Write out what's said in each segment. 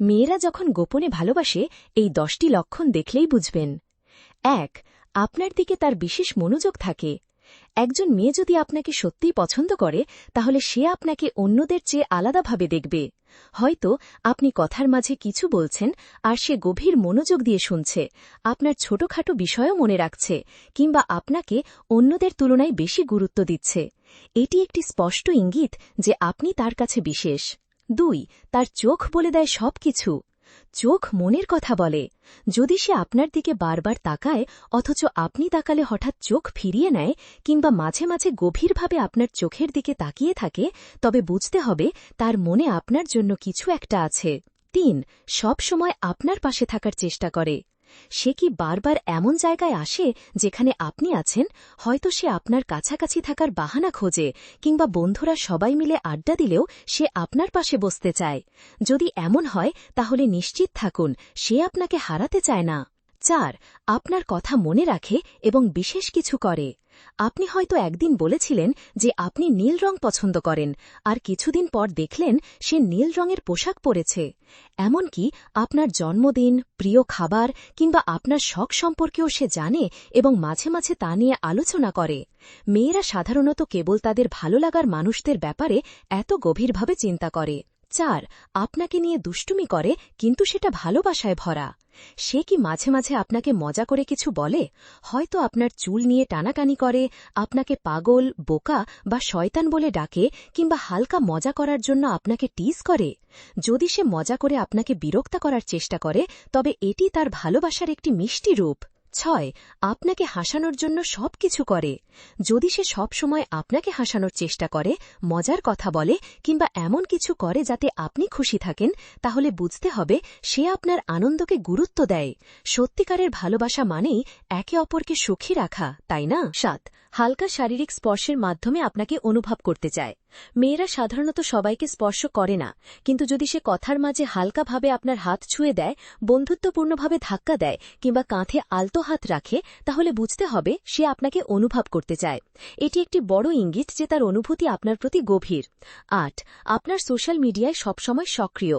মেয়েরা যখন গোপনে ভালোবাসে, এই দশটি লক্ষণ দেখলেই বুঝবেন। এক, আপনার দিকে তার বিশেষ মনোযোগ থাকে। একজন মেয়ে যদি আপনাকে সত্যিই পছন্দ করে, তাহলে সে আপনাকে অন্যদের চেয়ে আলাদাভাবে দেখবে। হয়তো আপনি কথার মাঝে কিছু বলছেন, আর সে গভীর মনোযোগ দিয়ে শুনছে, আপনার ছোটখাটো বিষয়ও মনে রাখছে, কিংবা আপনাকে অন্যদের তুলনায় বেশি গুরুত্ব দিচ্ছে। এটি একটি স্পষ্ট ইঙ্গিত যে আপনি তার কাছে বিশেষ। দুই, তার চোখ বলে দেয় সব কিছু চোখ মনের কথা বলে। যদি সে আপনার দিকে বারবার তাকায়, অথচ আপনি তাকালে হঠাৎ চোখ ফিরিয়ে নেয়, কিংবা মাঝে মাঝে গভীরভাবে আপনার চোখের দিকে তাকিয়ে থাকে, তবে বুঝতে হবে তার মনে আপনার জন্য কিছু একটা আছে। তিন সব সময় আপনার পাশে থাকার চেষ্টা করে। সে কি বারবার এমন জায়গায় আসে যেখানে আপনি আছেন? হয়তো সে আপনার কাছাকাছি থাকার বাহানা খোঁজে, কিংবা বন্ধুরা সবাই মিলে আড্ডা দিলেও সে আপনার পাশে বসতে চায়। যদি এমন হয়, তাহলে নিশ্চিত থাকুন, সে আপনাকে হারাতে চায় না। চার আপনার কথা মনে রাখে এবং বিশেষ কিছু করে। আপনি হয়তো একদিন বলেছিলেন যে আপনি নীল রং পছন্দ করেন, আর কিছুদিন পর দেখলেন সে নীল রঙের পোশাক পরেছে। এমনকি আপনার জন্মদিন, প্রিয় খাবার কিংবা আপনার শখ সম্পর্কেও সে জানে এবং মাঝে মাঝে তা নিয়ে আলোচনা করে। মেয়েরা সাধারণত কেবল তাদের ভালো লাগার মানুষদের ব্যাপারে এত গভীরভাবে চিন্তা করে। চার, আপনাকে নিয়ে দুষ্টুমি করে, কিন্তু সেটা ভালোবাসায় ভরা। সে কি মাঝে মাঝে আপনাকে মজা করে কিছু বলে? হয়তো আপনার চুল নিয়ে টানাটানি করে, আপনাকে পাগল, বোকা বা শয়তান বলে ডাকে, কিংবা হালকা মজা করার জন্য আপনাকে টিজ করে? যদি সে মজা করে আপনাকে বিরক্ত করার চেষ্টা করে, তবে এটি তার ভালোবাসার একটি মিষ্টি রূপ। ছয় আপনাকে হাসানোর জন্য সব কিছু করে। যদি সে সব সময় আপনাকে হাসানোর চেষ্টা করে, মজার কথা বলে, কিংবা এমন কিছু করে যাতে আপনি খুশি থাকেন, তাহলে বুঝতে হবে সে আপনার আনন্দকে গুরুত্ব দেয়। সত্যিকারের ভালোবাসা মানেই একে অপরকে সুখী রাখা, তাই না? সাত, হালকা শারীরিক স্পর্শের মাধ্যমে আপনাকে অনুভব করতে চায়। মেয়েরা সাধারণত সবাইকে স্পর্শ করে না, কিন্তু যদি সে কথার মাঝে হালকাভাবে আপনার হাত ছুঁয়ে দেয়, বন্ধুত্বপূর্ণভাবে ধাক্কা দেয় কিংবা কাঁধে আলতো হাত রাখে, তাহলে বুঝতে হবে সে আপনাকে অনুভব করতে চায়। এটি একটি বড় ইঙ্গিত যে তার অনুভূতি আপনার প্রতি গভীর। আট, আপনার সোশ্যাল মিডিয়ায় সবসময় সক্রিয়।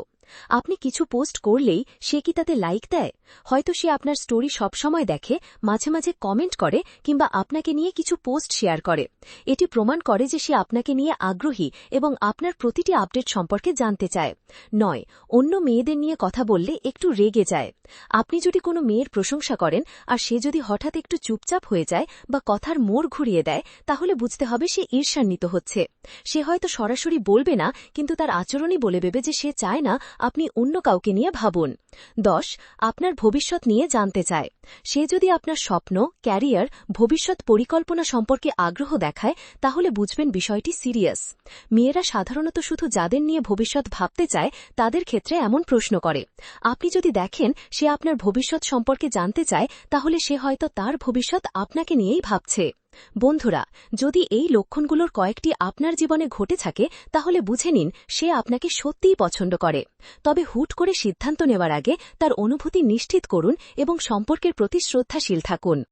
আপনি কিছু পোস্ট করলেই সে কি তাতে লাইক দেয়? হয়তো সে আপনার স্টোরি সবসময় দেখে, মাঝে মাঝে কমেন্ট করে, কিংবা আপনাকে নিয়ে কিছু পোস্ট শেয়ার করে। এটি প্রমাণ করে যে সে আপনাকে নিয়ে আগ্রহী এবং আপনার প্রতিটি আপডেট সম্পর্কে জানতে চায়। নয়, অন্য মেয়েদের নিয়ে কথা বললে একটু রেগে যায়। আপনি যদি কোনো মেয়ের প্রশংসা করেন, আর সে যদি হঠাৎ একটু চুপচাপ হয়ে যায় বা কথার মোড় ঘুরিয়ে দেয়, তাহলে বুঝতে হবে সে ঈর্ষান্বিত হচ্ছে। সে হয়তো সরাসরি বলবে না, কিন্তু তার আচরণই বলে দেবে যে সে চায় না আপনি অন্য কাউকে নিয়ে ভাবুন। দশ, আপনার ভবিষ্যৎ নিয়ে জানতে চায়। সে যদি আপনার স্বপ্ন, ক্যারিয়ার, ভবিষ্যৎ পরিকল্পনা সম্পর্কে আগ্রহ দেখায়, তাহলে বুঝবেন বিষয়টি সিরিয়াস। মেয়েরা সাধারণত শুধু যাদের নিয়ে ভবিষ্যৎ ভাবতে চায়, তাদের ক্ষেত্রে এমন প্রশ্ন করে। আপনি যদি দেখেন সে আপনার ভবিষ্যৎ সম্পর্কে জানতে চায়, তাহলে সে হয়তো তার ভবিষ্যৎ আপনাকে নিয়েই ভাবছে। বন্ধুরা, যদি এই লক্ষণগুলোর কয়েকটি আপনার জীবনে ঘটে থাকে, তাহলে বুঝে নিন সে আপনাকে সত্যিই পছন্দ করে। তবে হুট করে সিদ্ধান্ত নেওয়ার আগে তার অনুভূতি নিশ্চিত করুন এবং সম্পর্কের প্রতি শ্রদ্ধাশীল থাকুন।